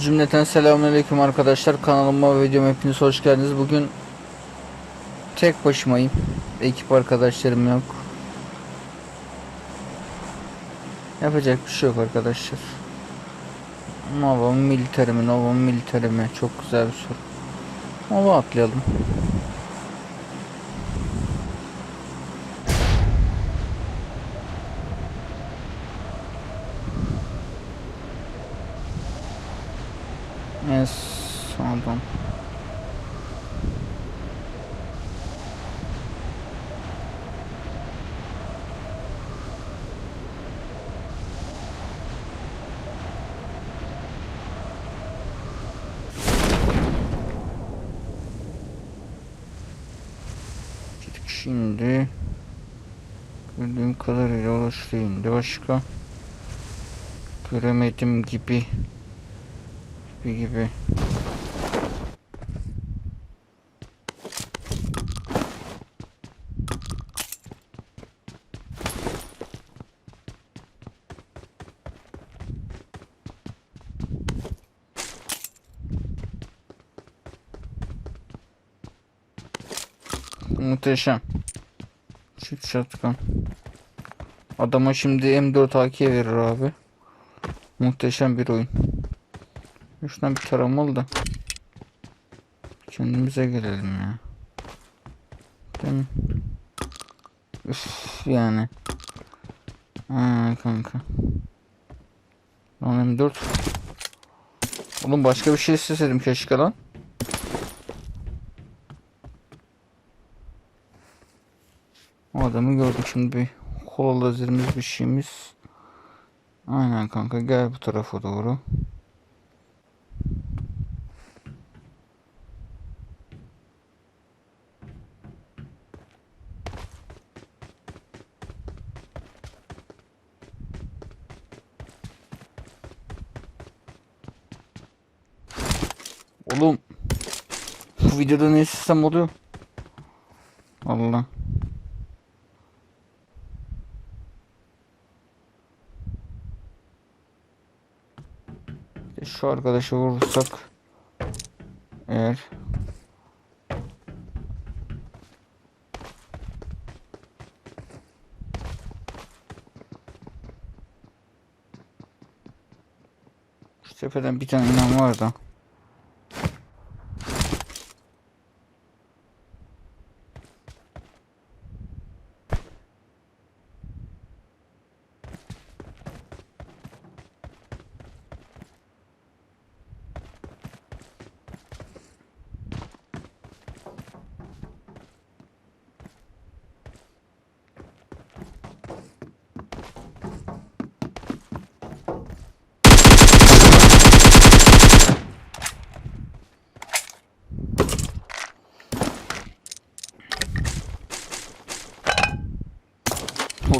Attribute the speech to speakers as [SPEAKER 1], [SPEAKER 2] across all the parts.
[SPEAKER 1] Cümleten selamünaleyküm arkadaşlar. Kanalıma ve hepiniz hoş geldiniz. Bugün tek başımayım. Ekip arkadaşlarım yok. Yapacak bir şey yok arkadaşlar. Nova mı military mi? Nova mı military mi? Çok güzel bir soru. Nova atlayalım. Yes, pardon. Şimdi. Gördüğüm kadarıyla ulaştı indi başka. Göremedim gibi gibi gibi Muhteşem. Çift shotgun. Adama şimdi M4 AK verir abi. Muhteşem bir oyun. Şuradan bir taramalı da. Kendimize gelelim ya. Değil mi? Yani. Aa kanka. Lan M4. Oğlum başka bir şey isteseydim keşke lan. O adamı gördük şimdi bir kola lazerimiz bir şeyimiz. Aynen kanka gel bu tarafa doğru. Oğlum bu videoda ne sistem oluyor? Allah. Şu arkadaşı vurursak eğer Şu tepeden bir tane inan var da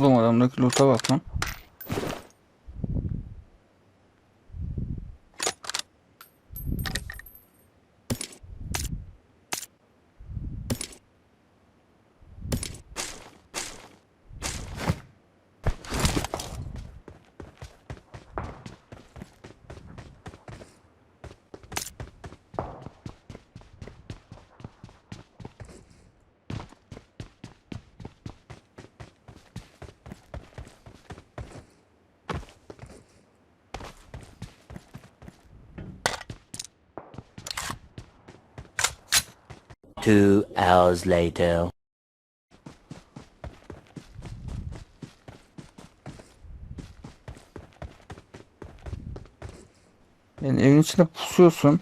[SPEAKER 1] Oğlum adamdaki loot'a bak lan.
[SPEAKER 2] Two hours later.
[SPEAKER 1] Yani evin içinde pusuyorsun.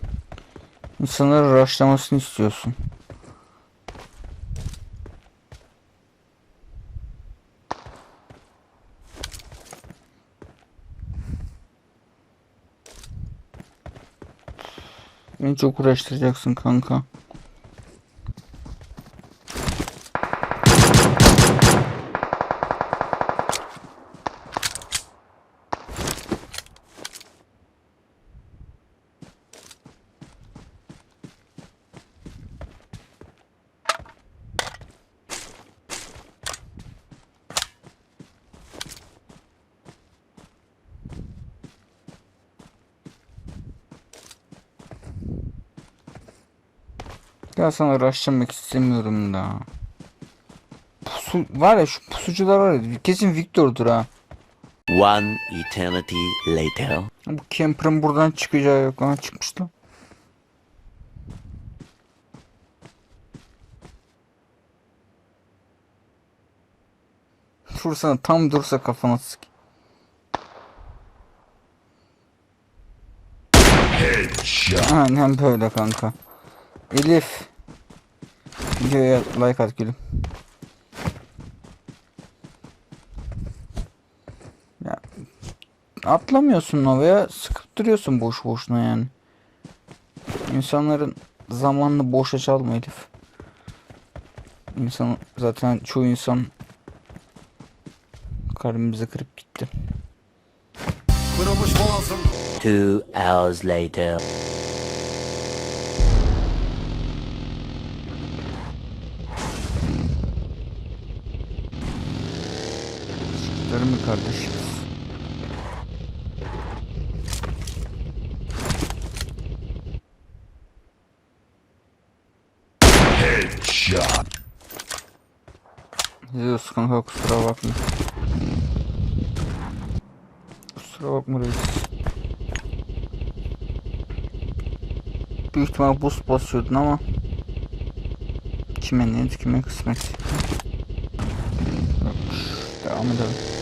[SPEAKER 1] İnsanları rushlamasını istiyorsun. Beni çok uğraştıracaksın kanka. Ya sana uğraşmak istemiyorum da. Pusu, var ya şu pusucular var ya kesin Victor'dur ha.
[SPEAKER 2] One eternity later.
[SPEAKER 1] Bu camper'ın buradan çıkacağı yok ama çıkmış lan. Dursana tam dursa kafana sık. Aynen böyle kanka. Elif. Videoya like at gülüm. Ya atlamıyorsun havaya sıkıp duruyorsun boş boşuna yani. İnsanların zamanını boşa çalma Elif. İnsan zaten çoğu insan kalbimizi kırıp gitti.
[SPEAKER 3] Kırılmış boğazım
[SPEAKER 2] Two hours later.
[SPEAKER 1] Değil mi kardeşim?
[SPEAKER 3] Shot
[SPEAKER 1] Zeus kanka kusura bakma. Kusura bakma reis. Büyük ihtimal boost basıyordun ama kime niyet kime kısmet. Devam edelim.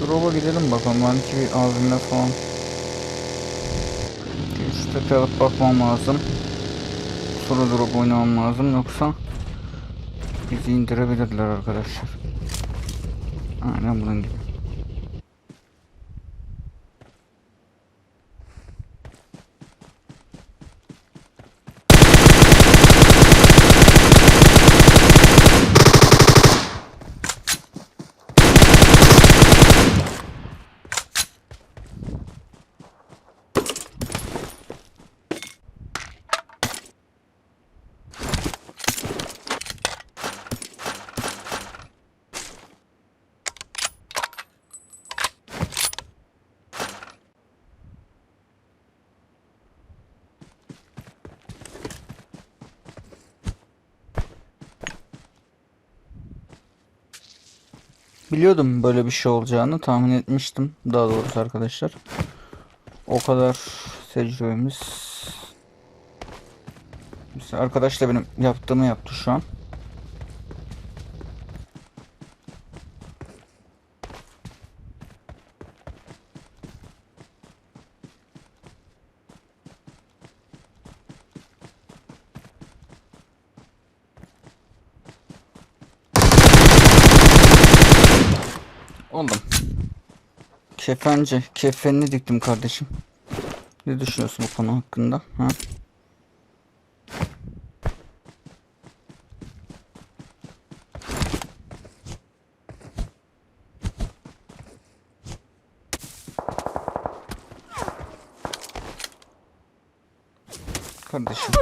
[SPEAKER 1] Drop'a gidelim bakalım belki bir abimle falan şu tepe alıp bakmam lazım. Sonra drop oynamam lazım yoksa bizi indirebilirler arkadaşlar. Aynen bunun gibi. Biliyordum böyle bir şey olacağını tahmin etmiştim daha doğrusu arkadaşlar. O kadar tecrübemiz. Mesela arkadaş da benim yaptığımı yaptı şu an. Oğlum. Kefence. Kefenini diktim kardeşim. Ne düşünüyorsun bu konu hakkında? Ha? Kardeşim.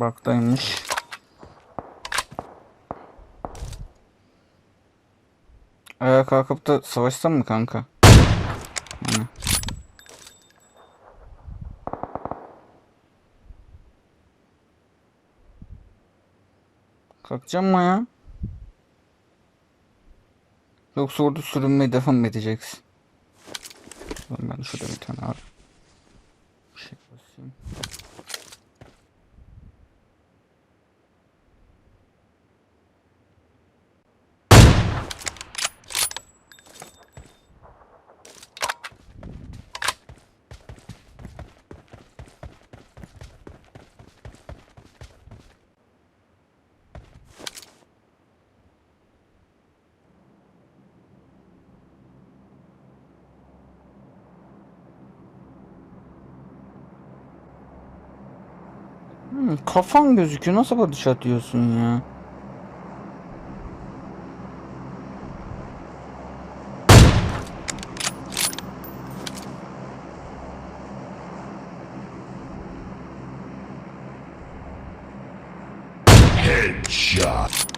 [SPEAKER 1] Baktaymış. Ayağa kalkıp da savaşsam mı kanka? Hani. Kalkacağım mı ya? Yoksa orada sürünmeyi devam mı edeceksin? Ben şurada bir tane al. Bir şey basayım. Kafan gözüküyor. Nasıl batış atıyorsun ya?
[SPEAKER 3] Headshot.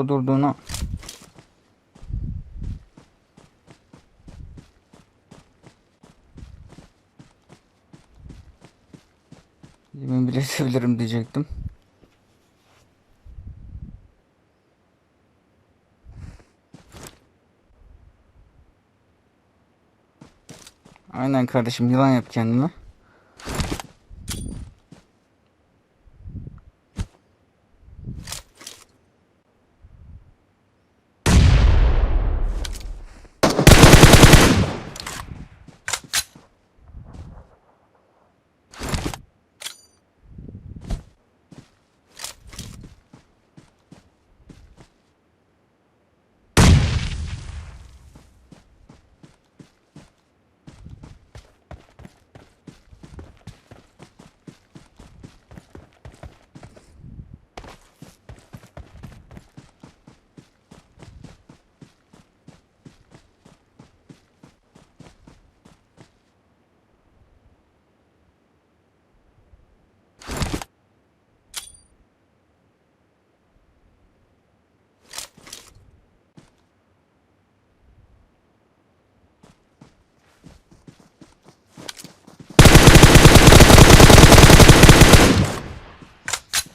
[SPEAKER 1] Araba durduğunu Yemin bile edebilirim diyecektim. Aynen kardeşim yılan yap kendine.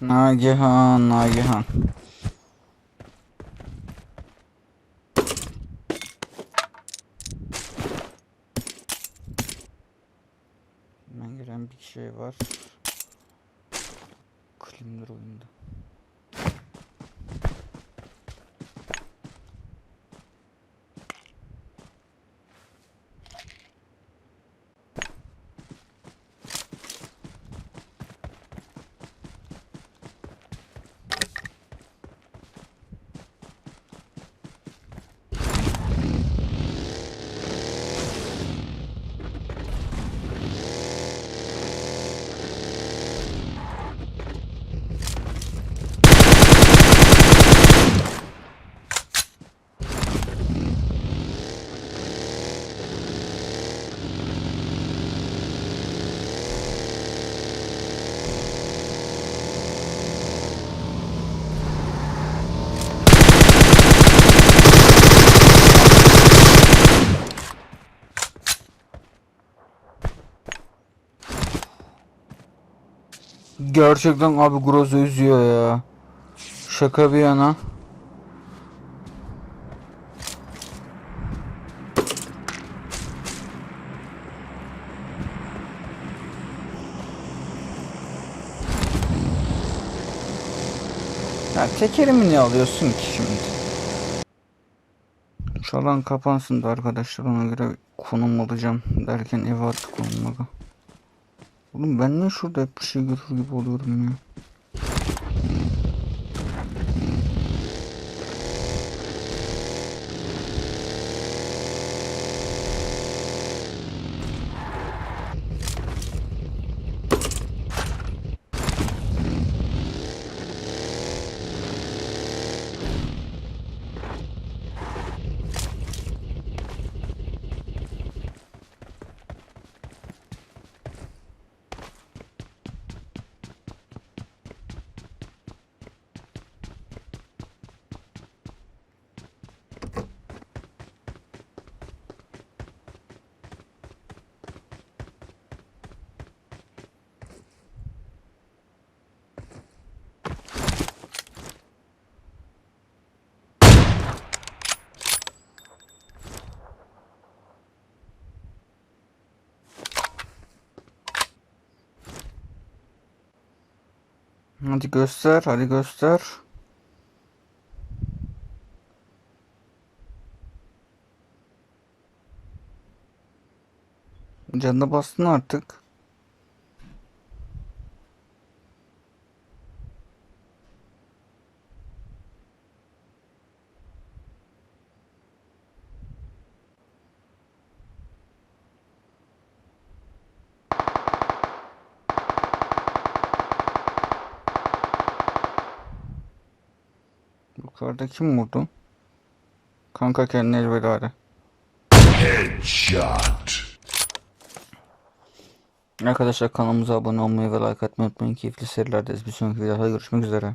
[SPEAKER 1] Nagihan, Nagihan. Ben giren bir şey var. Klimler oyunda. Gerçekten abi Groza üzüyor ya. Şaka bir yana. Ya tekerimi niye alıyorsun ki şimdi? Şu alan kapansın da arkadaşlar ona göre konum alacağım derken ev artık olmadı. Oğlum ben niye şurada hep bir şey görür gibi oluyorum ya? Hadi göster, hadi göster. Canına bastın artık. Yukarıda kim vurdu? Kanka kendini elveda
[SPEAKER 3] Headshot.
[SPEAKER 1] Arkadaşlar kanalımıza abone olmayı ve like atmayı unutmayın. Keyifli seyirlerdeyiz. Bir sonraki videoda görüşmek üzere.